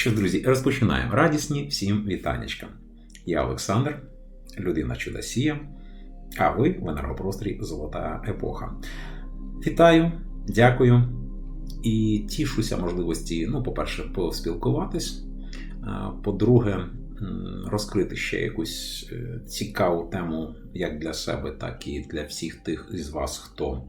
Що, ж, друзі, розпочинаємо. Радісні всім вітаннячка. Я Олександр, людина Чудосія, а ви в енергопрострій Золота Епоха. Вітаю, дякую і тішуся можливості, ну, по-перше, поспілкуватись. По-друге, розкрити ще якусь е, цікаву тему як для себе, так і для всіх тих із вас, хто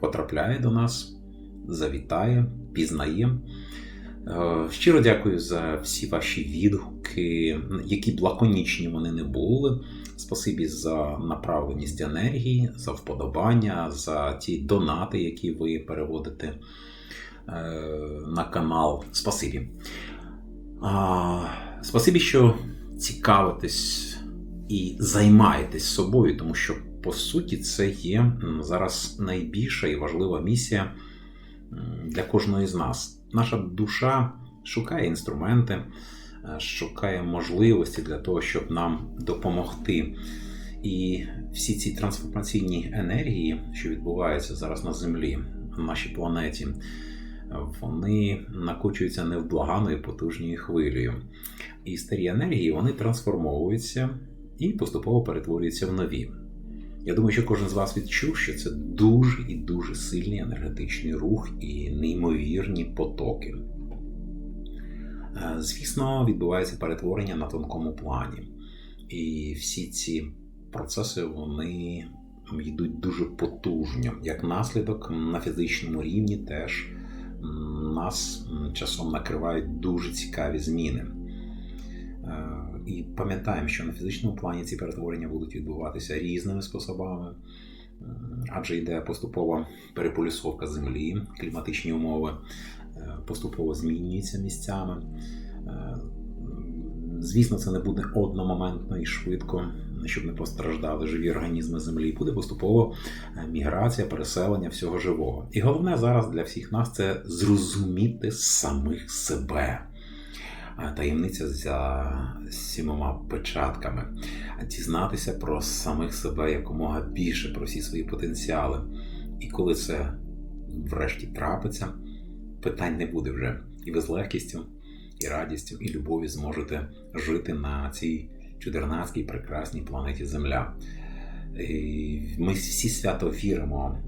потрапляє до нас, завітає, пізнає. Е, Щиро дякую за всі ваші відгуки, які б лаконічні вони не були. Спасибі за направленість енергії, за вподобання, за ті донати, які ви переводите е, на канал. Спасибі. Спасибі, що цікавитесь і займаєтесь собою, тому що по суті це є зараз найбільша і важлива місія для кожної з нас. Наша душа шукає інструменти, е, шукає можливості для того, щоб нам допомогти. І всі ці трансформаційні енергії, що відбуваються зараз на Землі, на нашій планеті, вони накочуються невблаганою потужною хвилею. І старі енергії вони трансформовуються і поступово перетворюються в нові. Я думаю, що кожен з вас відчув, що це дуже і дуже сильний енергетичний рух і неймовірні потоки. Е, Звісно, відбувається перетворення на тонкому плані. І всі ці процеси вони йдуть дуже потужно. Як наслідок, на фізичному рівні теж нас часом накривають дуже цікаві зміни. Е, І пам'ятаємо, що на фізичному плані ці перетворення будуть відбуватися різними способами, адже йде поступова переполюсовка землі, кліматичні умови е, поступово змінюються місцями. Е, Звісно, це не буде одномоментно і швидко, щоб не постраждали живі організми землі. Буде поступово е, міграція, переселення всього живого. І головне зараз для всіх нас це зрозуміти самих себе. А Таємниця за сімома печатками, дізнатися про самих себе якомога більше, про всі свої потенціали. І коли це врешті трапиться, питань не буде вже. І ви з легкістю, і радістю, і любов'ю зможете жити на цій чудернацькій прекрасній планеті Земля. І ми всі свято віримо.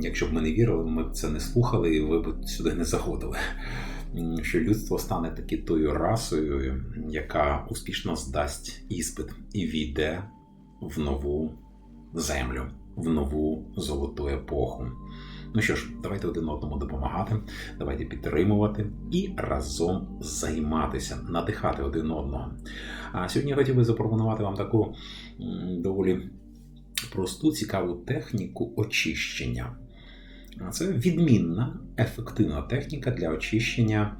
Якщо б ми не вірили, ми б це не слухали, і ви б сюди не заходили. Що людство стане таки тою расою, яка успішно здасть іспит і війде в нову землю, в нову золоту епоху. Ну що ж, давайте один одному допомагати, давайте підтримувати і разом займатися, надихати один одного. А сьогодні я хотів би запропонувати вам таку доволі просту, цікаву техніку очищення. Це відмінна, ефективна техніка для очищення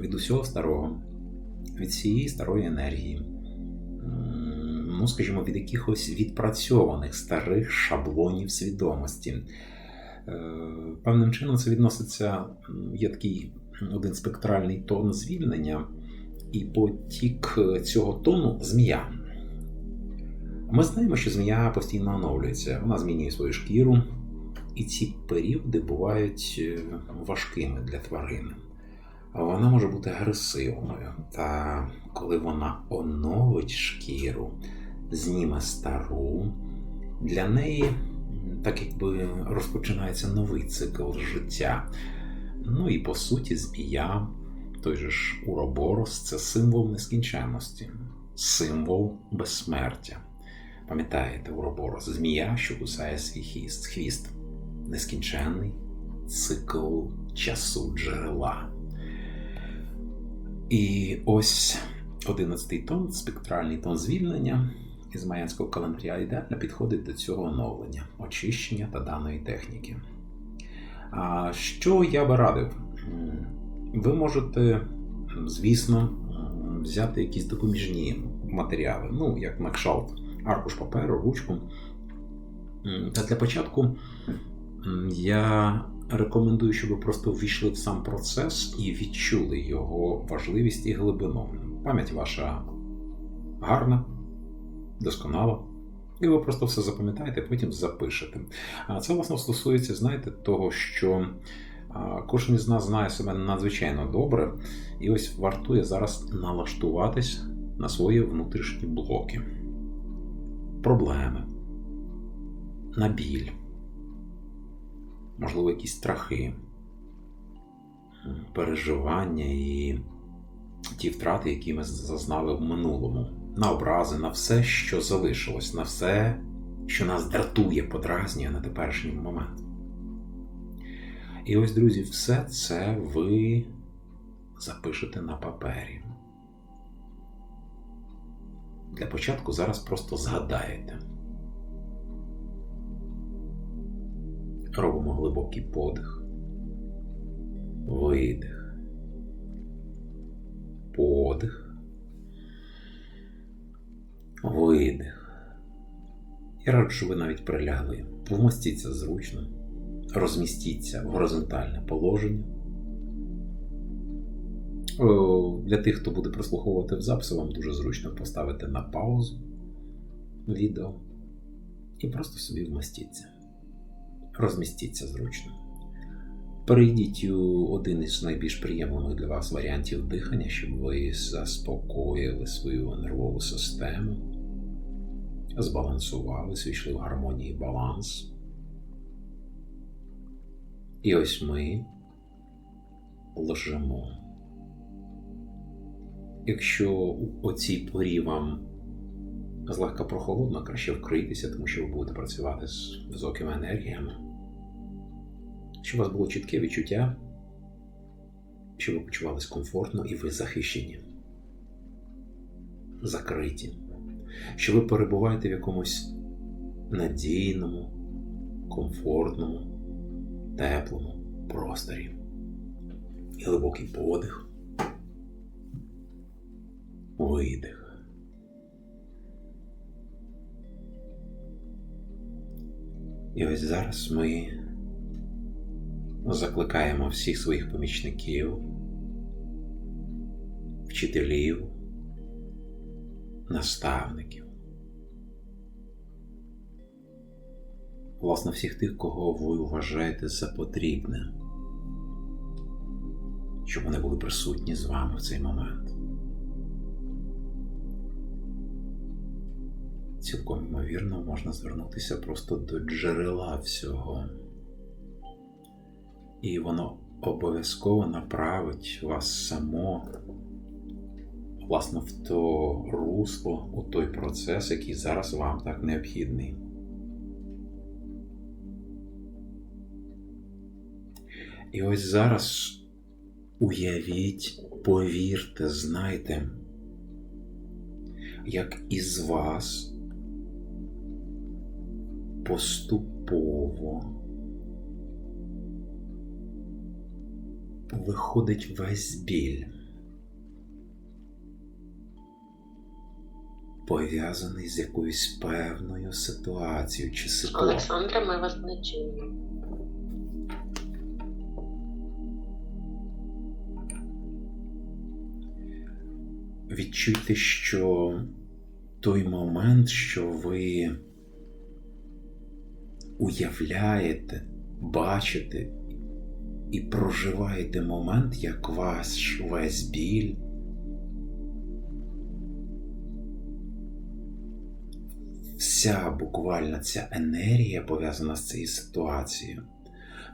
від усього старого, від цієї старої енергії. Ну, скажімо, від якихось відпрацьованих старих шаблонів свідомості. Е, Певним чином це відноситься, є такий один спектральний тон звільнення, і потік цього тону змія. Ми знаємо, що змія постійно оновлюється, вона змінює свою шкіру, і ці періоди бувають е, важкими для тварин. Вона може бути агресивною. Та коли вона оновить шкіру, зніме стару, для неї так якби розпочинається новий цикл життя. Ну і по суті, змія, той же ж Уроборос, це символ нескінченності, символ безсмертя. Пам'ятаєте, Уроборос, змія, що кусає свій хіст, хвіст, нескінченний цикл часу джерела. І ось одинадцятий тон, спектральний тон звільнення із майянського календаря ідеально підходить до цього оновлення, очищення та даної техніки. А що я би радив? Ви можете, звісно, взяти якісь допоміжні матеріали, ну, як накшалт, аркуш паперу, ручку. Та для початку я рекомендую, щоб ви просто ввійшли в сам процес і відчули його важливість і глибину. Пам'ять ваша гарна, досконала. І ви просто все запам'ятаєте, потім запишете. Це, власне, стосується, знаєте, того, що Кожен із нас знає себе надзвичайно добре, і ось вартує зараз налаштуватись на свої внутрішні блоки, проблеми, на біль, можливо, якісь страхи, переживання і ті втрати, які ми зазнали в минулому, на образи, на все, що залишилось, на все, що нас дратує, подразнює на теперішній момент. І ось, друзі, все це ви запишете на папері. Для початку зараз просто згадаєте. Робимо глибокий подих, видих, подих, видих. Я раджу, що ви навіть прилягли. Вмостіться зручно, розмістіться в горизонтальне положення. Для тих, хто буде прослуховувати в записі, вам дуже зручно поставити на паузу відео і просто собі вмостіться. Розмістіться зручно. Перейдіть у один із найбільш приємних для вас варіантів дихання, щоб ви заспокоїли свою нервову систему, збалансували, свійшли в гармонії баланс. І ось ми лежимо. Якщо у цій порі вам злегка прохолодно, краще вкрийтеся, тому що ви будете працювати з високими енергіями. Щоб у вас було чітке відчуття, щоб ви почувалися комфортно і ви захищені, закриті, що ви перебуваєте в якомусь надійному, комфортному, теплому просторі. І глибокий подих, видих. І ось зараз ми закликаємо всіх своїх помічників, вчителів, наставників, власне, всіх тих, кого ви вважаєте за потрібне, щоб вони були присутні з вами в цей момент. Цілком ймовірно, можна звернутися просто до джерела всього. І воно обов'язково направить вас само, власне, в то русло, у той процес, який зараз вам так необхідний. І ось зараз уявіть, повірте, знайте, як із вас поступово виходить весь біль, пов'язаний з якоюсь певною ситуацією чи ситуацією. Олександра, ми вас не чуємо. Відчуйте, що той момент, що ви уявляєте, бачите і проживаєте момент, як ваш весь біль. Вся буквально ця енергія пов'язана з цією ситуацією,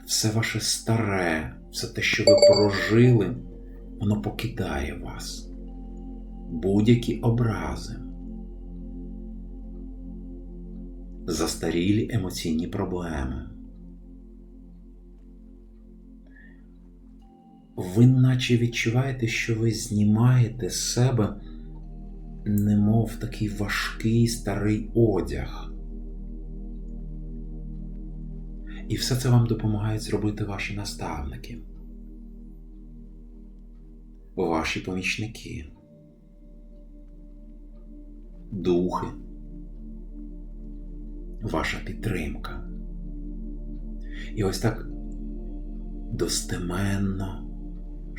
все ваше старе, все те, що ви прожили, воно покидає вас. Будь-які образи. застарілі емоційні проблеми. Ви наче відчуваєте, що ви знімаєте з себе, немов такий важкий старий одяг. І все це вам допомагають зробити ваші наставники, ваші помічники, духи ваша підтримка. І ось так достеменно,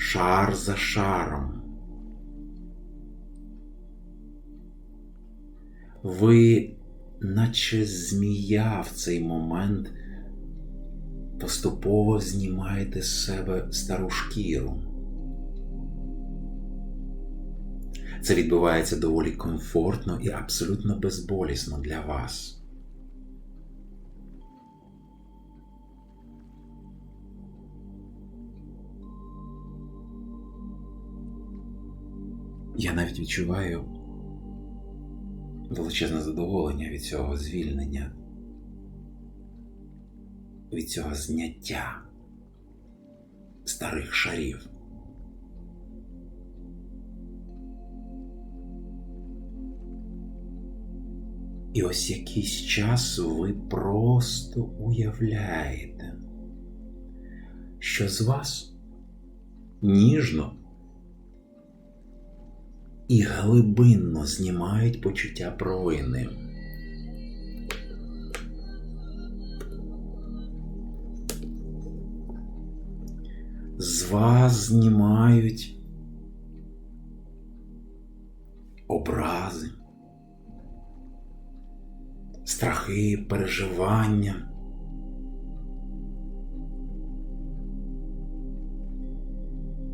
шар за шаром. Ви, наче змія в цей момент, поступово знімаєте з себе стару шкіру. Це відбувається доволі комфортно і абсолютно безболісно для вас. Я навіть відчуваю величезне задоволення від цього звільнення, від цього зняття старих шарів. І ось якийсь час ви просто уявляєте, що з вас ніжно і глибинно знімають почуття провини. З вас знімають образи, страхи, переживання.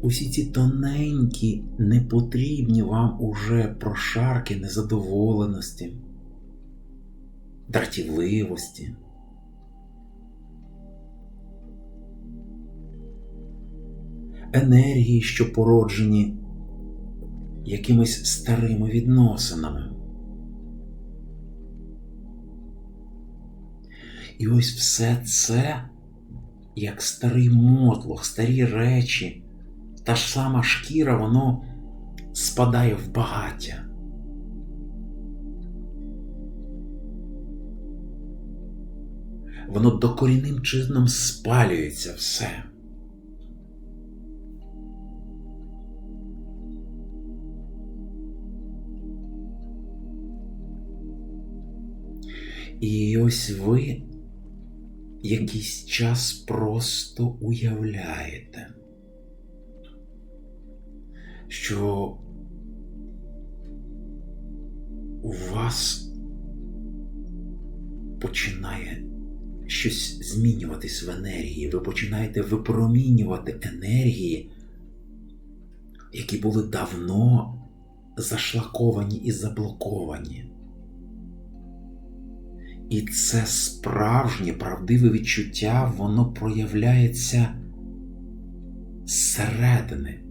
Усі ці тоненькі, непотрібні вам уже прошарки незадоволеності, дратівливості. Енергії, що породжені якимись старими відносинами. І ось все це, як старий мотлох, старі речі, та ж сама шкіра, воно спадає в багаття. Воно докорінним чином спалюється все. І ось ви якийсь час просто уявляєте, що у вас починає щось змінюватись в енергії, ви починаєте випромінювати енергії, які були давно зашлаковані і заблоковані. І це справжнє правдиве відчуття, воно проявляється зсередини.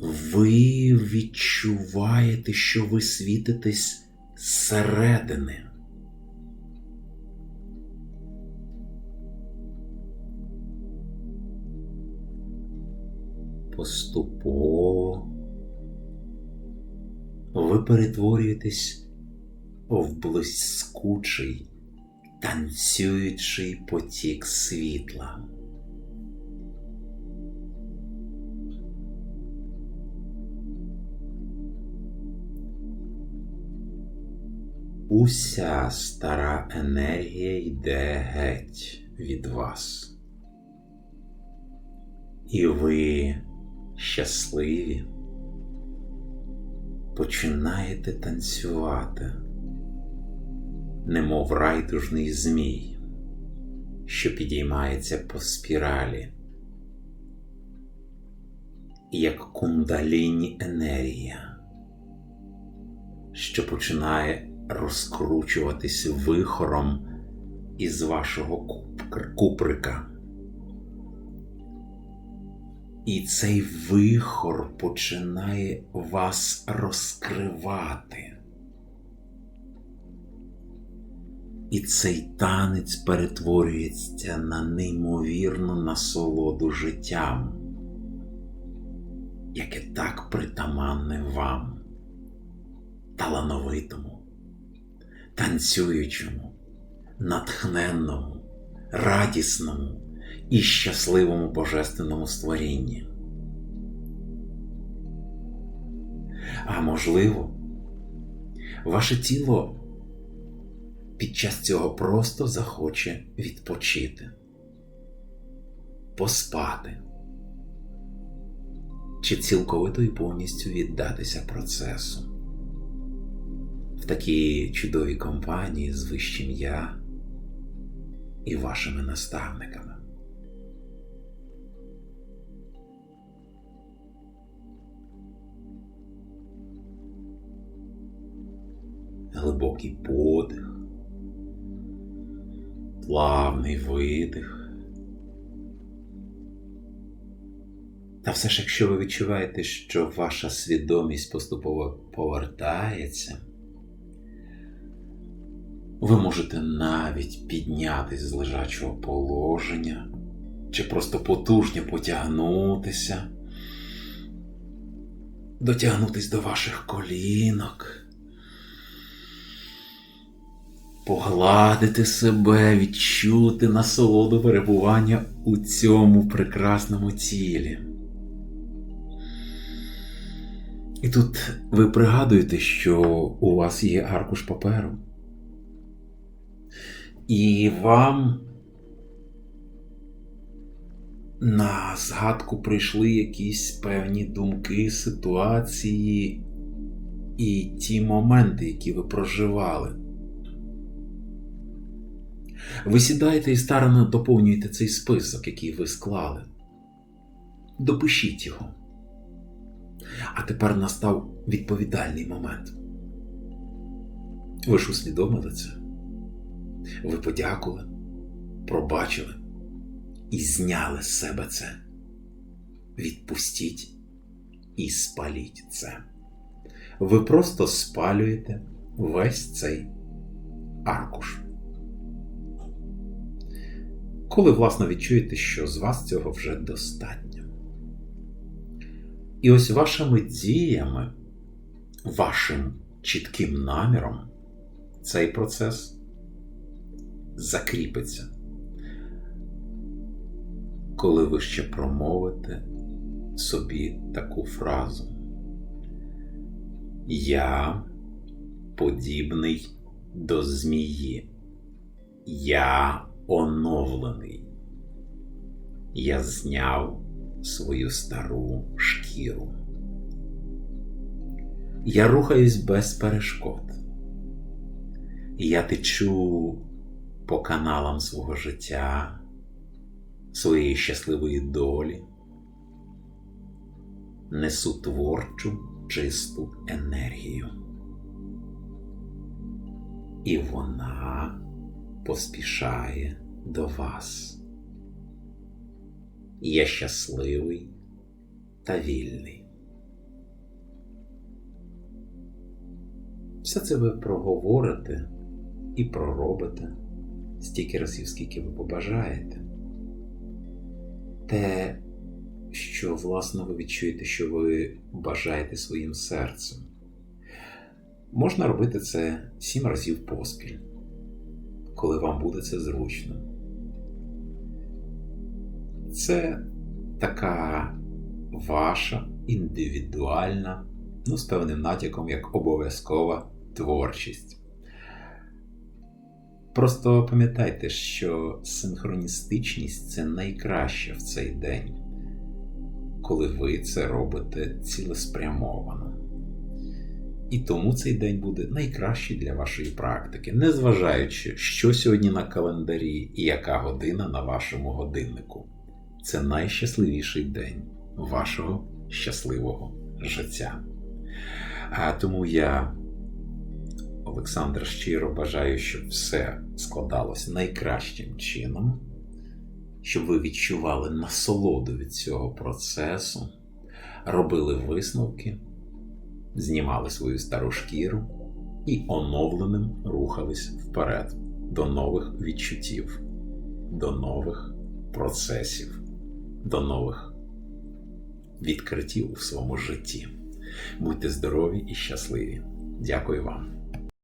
Ви відчуваєте, що ви світитесь зсередини. Поступово ви перетворюєтесь в блискучий, танцюючий потік світла. Уся стара енергія йде геть від вас. І ви щасливі починаєте танцювати немов райдужний змій, що підіймається по спіралі, як кундаліні енергія, що починає розкручуватись вихором із вашого куприка. І цей вихор починає вас розкривати. І цей танець перетворюється на неймовірну насолоду життям, яке так притаманне вам, талановитому, танцюючому, натхненному, радісному і щасливому божественному створінні. А можливо, ваше тіло під час цього просто захоче відпочити, поспати чи цілковито і повністю віддатися процесу. Такій чудовій компанії з вищим я і вашими наставниками. Глибокий подих, плавний видих. Та все ж, якщо ви відчуваєте, що ваша свідомість поступово повертається, ви можете навіть піднятись з лежачого положення, чи просто потужно потягнутися, дотягнутись до ваших колінок, погладити себе, відчути насолоду перебування у цьому прекрасному тілі. І тут ви пригадуєте, що у вас є аркуш паперу. І вам на згадку прийшли якісь певні думки, ситуації і ті моменти, які ви проживали. Ви сідаєте і старано доповнюєте цей список, який ви склали. Допишіть його. А тепер настав відповідальний момент. Ви ж усвідомили це? Ви подякували, пробачили і зняли з себе це. Відпустіть і спаліть це. Ви просто спалюєте весь цей аркуш. Коли власно відчуєте, що з вас цього вже достатньо. І ось вашими діями, вашим чітким наміром цей процес закріпиться. Коли ви ще промовите собі таку фразу. Я подібний до змії. Я оновлений. Я зняв свою стару шкіру. Я рухаюсь без перешкод. Я течу по каналам свого життя, своєї щасливої долі, несу творчу чисту енергію. І вона поспішає до вас. Я щасливий та вільний. Все це ви проговорите і проробите стільки разів, скільки ви побажаєте. Те, що, власне, ви відчуєте, що ви бажаєте своїм серцем. Можна робити це сім разів поспіль, коли вам буде це зручно. Це така ваша індивідуальна, ну, з певним натяком, як обов'язкова творчість. Просто пам'ятайте, що синхроністичність це найкраще в цей день, коли ви це робите цілеспрямовано. І тому цей день буде найкращий для вашої практики, незважаючи, що сьогодні на календарі і яка година на вашому годиннику. Це найщасливіший день вашого щасливого життя. А тому я, Олександр, щиро бажаю, щоб все складалось найкращим чином, щоб ви відчували насолоду від цього процесу, робили висновки, знімали свою стару шкіру і оновленим рухались вперед до нових відчуттів, до нових процесів, до нових відкриттів у своєму житті. Будьте здорові і щасливі. Дякую вам.